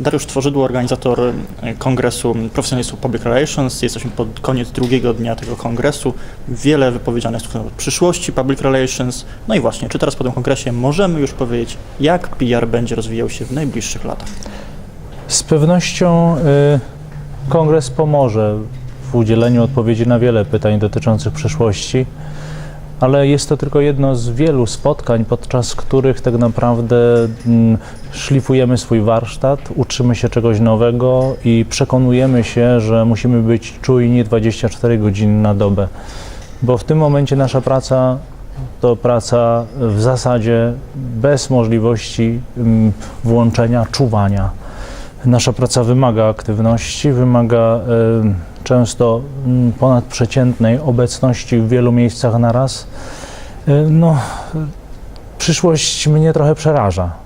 Dariusz Tworzydło, organizator e, Kongresu Profesjonalistów Public Relations. Jesteśmy pod koniec drugiego dnia tego kongresu. Wiele wypowiedzianych słów na temat przyszłości Public Relations. No i właśnie, czy teraz po tym kongresie możemy już powiedzieć, jak PR będzie rozwijał się w najbliższych latach? Z pewnością y, kongres pomoże w udzieleniu odpowiedzi na wiele pytań dotyczących przyszłości, ale jest to tylko jedno z wielu spotkań, podczas których tak naprawdę mm, szlifujemy swój warsztat, uczymy się czegoś nowego i przekonujemy się, że musimy być czujni 24 godziny na dobę, bo w tym momencie nasza praca to praca w zasadzie bez możliwości mm, włączenia czuwania. Nasza praca wymaga aktywności, wymaga y, często mm, ponadprzeciętnej obecności w wielu miejscach naraz. Y, no, przyszłość mnie trochę przeraża.